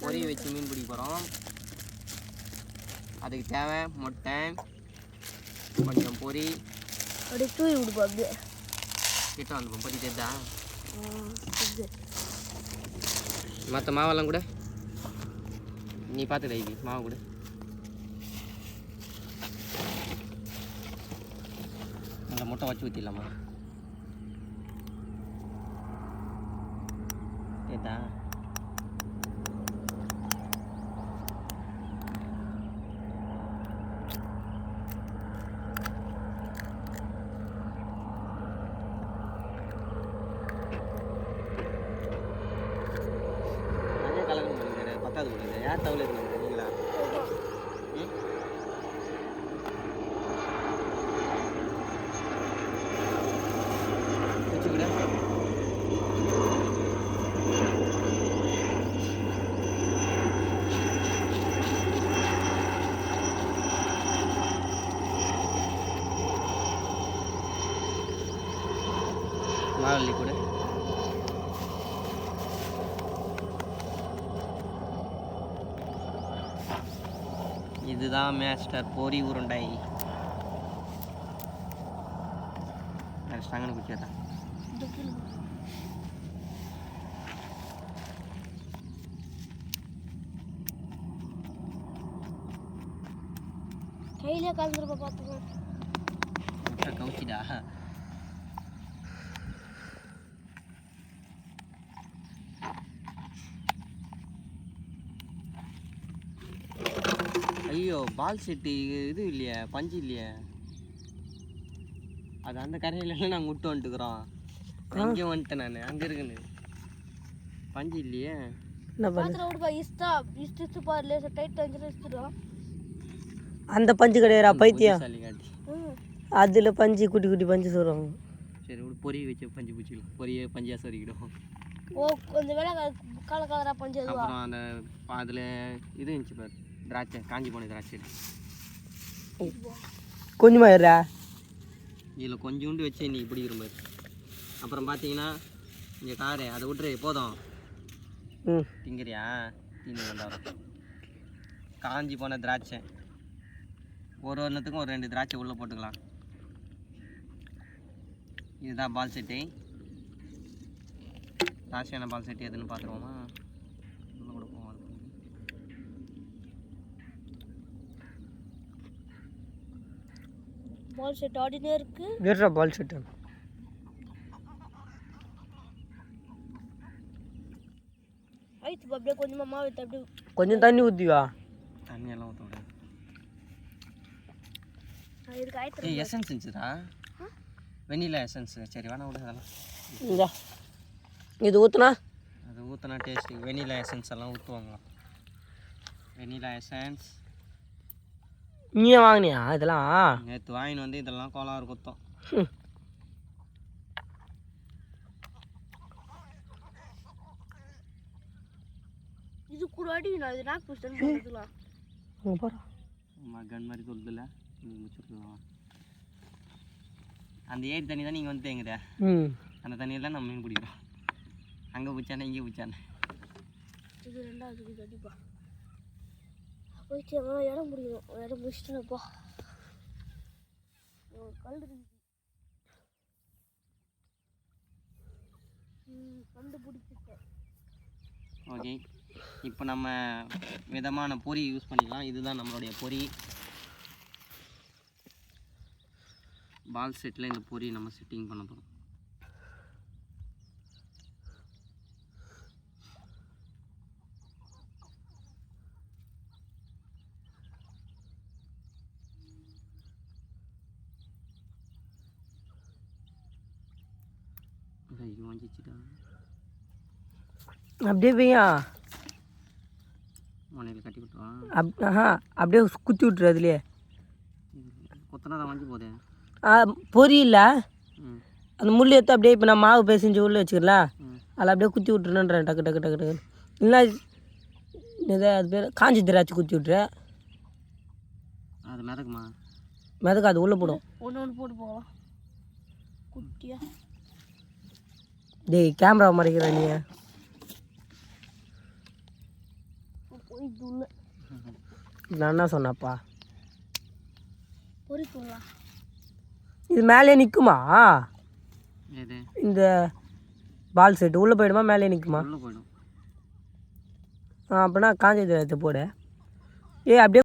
பொரி வச்சு மீன் பிடிக்க போகிறோம் அதுக்கு தேவை முட்டை கொஞ்சம் பொரி. அப்படியே தூவி விடுப்பா அப்படியே. கிட்ட வந்து பொரி தெரிதா. மற்ற மாவெல்லாம் கூட? நீ பார்த்துட இது மாவு கூட. அந்த முட்டை வச்சு ஊற்றிடலாமா ಮಾಡಿದೆ ಯಾರು ತಗೊಳ್ಳೋದು ಮಾಡಿದೆ ಇಲ್ಲ ಮಾಡಲಿ ಕೂಡ இதுதான் மேஸ்டர் பொரி உருண்டை. இது கீழே. கையிலே கலந்துருப்பா பார்த்துக்கோ. கவுச்சிடா. ஐயோ பால் செட்டு இது இல்லையே பஞ்சு இல்லையே. அது அந்த கரையில நாங்கள் விட்டு வந்துட்டுக்குறோம். அங்கே வந்துட்டேன் நான் அங்கே இருக்குன்னு. பஞ்சு இல்லையே. அந்த பஞ்சு கிடையாதுடா பைத்தியம். அதில் பஞ்சு குட்டி குட்டி பஞ்சு சொல்கிறாங்க சரி விடு பொரிய வச்சு பஞ்சு பூச்சிக்கலாம் பொரிய பஞ்சியா சொருக்கிடும் ஓ கொஞ்சம் வேலை கால கலரா பஞ்சு அதுவா? அப்புறம் அந்த அதில் இது இருந்துச்சு பாரு. திராட்சை காஞ்சி போன திராட்சை கொஞ்சமா இருடா இதில் கொஞ்சோண்டு வச்சு இன்னைக்கு பிடிக்கிற மாதிரி அப்புறம் பார்த்தீங்கன்னா இங்கே காரு அதை விட்டுரு போதும். திங்கிறியா? தீனி கொண்டாடுறோம் காஞ்சி போன திராட்சை. ஒரு ஒன்றுத்துக்கும் ஒரு ரெண்டு திராட்சை உள்ளே போட்டுக்கலாம். இதுதான் பால் செட்டு. ராசியான பால் செட்டு எதுன்னு பார்த்துருவோமா உள்ள கூட போவோம் அதுக்கு. பால் செட் ஆடினே இருக்கு. பால் செட்டு ஆயிடுச்சு அப்படியே கொஞ்சமா மாவு எடுத்து அப்படியே கொஞ்சம் தண்ணி ஊற்றிவா தண்ணியெல்லாம் ஊற்ற விடாது ஆ, இதுக்கு ஆயிடுச்சு ஏய் எசன்ஸ் இருந்துச்சுடா. வெண்ணிலா எசன்ஸ் சரி வேணா விடு அதெல்லாம். இந்தா. இது ஊற்றுனா அது ஊற்றினா டேஸ்ட்டு வெண்ணிலா எசன்ஸ் எல்லாம் ஊற்றுவாங்களாம் வெண்ணிலா எசன்ஸ் நீயே வாங்கினியா? இதெல்லாம்? நேற்று வாங்கின்னு வந்து இதெல்லாம் கோளாறு குத்தம். இது கூட அடி நான் இது நாக்கு பிடிச்சேன்னு போட்டுக்கலாம் அங்கே பாரு. அம்மா கன் மாதிரி சொல்லுதுல முடிச்சுருக்கலாம் அந்த ஏரி தண்ணி தான் நீங்கள் வந்து தேங்குதே. ம் அந்த தண்ணியில் தான் நம்ம மீன் பிடிக்கிறோம். அங்கே பிடிச்சானே இங்கே பிடிச்சானே இது ரெண்டாவது அடிப்பா. போயிட்டு எவ்வளோ இடம் முடியும். இடம் பிடிச்சிட்டேனப்பா ஒரு கல் இருந்துச்சு கண்டுபிடிச்சிட்டேன் ஓகே. இப்போ நம்ம விதமான பொறி யூஸ் பண்ணிக்கலாம். இதுதான் நம்மளுடைய பொறி. பால் செட்டில் இந்த பொறி நம்ம செட்டிங் பண்ண போகிறோம் ஐயோ வந்துச்சுடா அப்படியே பையா முனையில் கட்டி விட்டுருவான் அப் ஆஹா அப்படியே குத்தி விட்டுரு அதுலேயே கொத்தனா தான் வாங்கி போதே ஆ பொரியல அந்த முள் எடுத்து அப்படியே இப்போ நான் மாவு பேசிஞ்சு உள்ளே வச்சுக்கலாம் அதில் அப்படியே குத்தி விட்டுருன்றேன் டக்கு டக்கு டக்கு டக்கு இல்லை இது அது பேர் காஞ்சி திராட்சை குத்தி விட்ரு அது மிதக்குமா மிதக்கு அது உள்ளே போடும் ஒன்று ஒன்று போட்டு போகலாம் குட்டியா டேய் கேமரா மறைக்கிற நீ. நான் என்ன சொன்னப்பா? இது மேலே நிற்குமா இந்த பால் செட்டு. உள்ளே போயிடுமா மேலே நிற்குமா உள்ளே போயிடும். அப்படின்னா காஞ்ச திராட்சை போடு. ஏய் அப்படியே